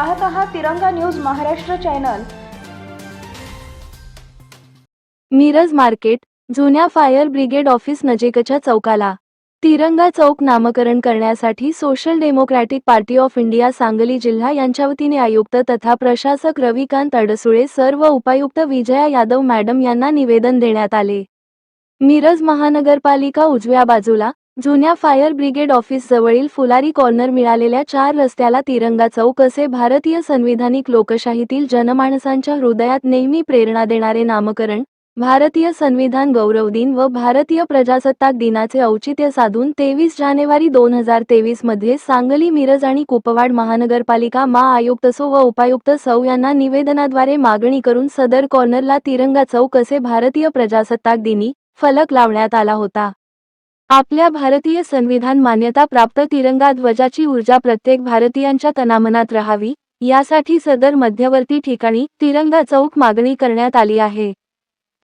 पाहत आहात Tiranga news Maharashtra channel. Miraj market जुन्या फायर ब्रिगेड ऑफिस नजीकच्या चौकाला. तिरंगा चौक नामकरण करण्यासाठी social democratic party of India Sangli जिल्हा यांच्या वतीने आयुक्त तथा प्रशासक रविकांत अडसुळे सर्व उपायुक्त विजया यादव मॅडम यांना निवेदन देण्यात आले. मिरज महानगरपालिका उजव्या बाजूला जुन्या फायर ब्रिगेड ऑफिस जवळील फुलारी कॉर्नर मिळालेल्या चार रस्त्याला तिरंगा चौक असे भारतीय संविधानिक लोकशाहीतील जनमानसांच्या हृदयात नेहमी प्रेरणा देणारे नामकरण भारतीय संविधान गौरव दिन व भारतीय प्रजासत्ताक दिनाचे औचित्य साधून तेवीस जानेवारी दोन हजार तेवीसमध्ये सांगली मिरज आणि कुपवाड महानगरपालिका मा आयुक्त सो व उपायुक्त सौ यांना निवेदनाद्वारे मागणी करून सदर कॉर्नरला तिरंगा चौक असे भारतीय प्रजासत्ताक दिनी फलक लावण्यात आला होता. आपल्या भारतीय संविधान मान्यता प्राप्त तिरंगा ध्वजाची ऊर्जा प्रत्येक भारतीयांच्या तनामनात राहावी यासाठी सदर मध्यवर्ती ठिकाणी तिरंगा चौक मागणी करण्यात आली आहे.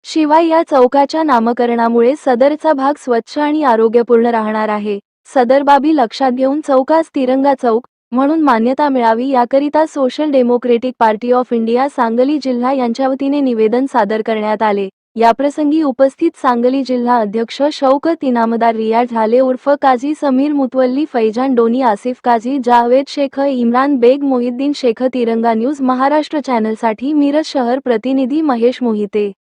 शिवाय या चौकाच्या नामकरणामुळे सदरचा भाग स्वच्छ आणि आरोग्यपूर्ण राहणार आहे. सदर बाबी लक्षात घेऊन चौकास तिरंगा चौक म्हणून मान्यता मिळावी याकरिता social democratic party of India Sangli जिल्हा यांच्या वतीने निवेदन सादर करण्यात आले. याप्रसंगी उपस्थित सांगली जिल्हा अध्यक्ष शौकत इनामदार रिया झाले उर्फ काझी समीर मुतवल्ली फैजान डोनी आसिफ काझी जावेद शेख इम्रान बेग मोहिद्दीन शेख तिरंगा न्यूज महाराष्ट्र चॅनलसाठी मिरज शहर प्रतिनिधी महेश मोहिते.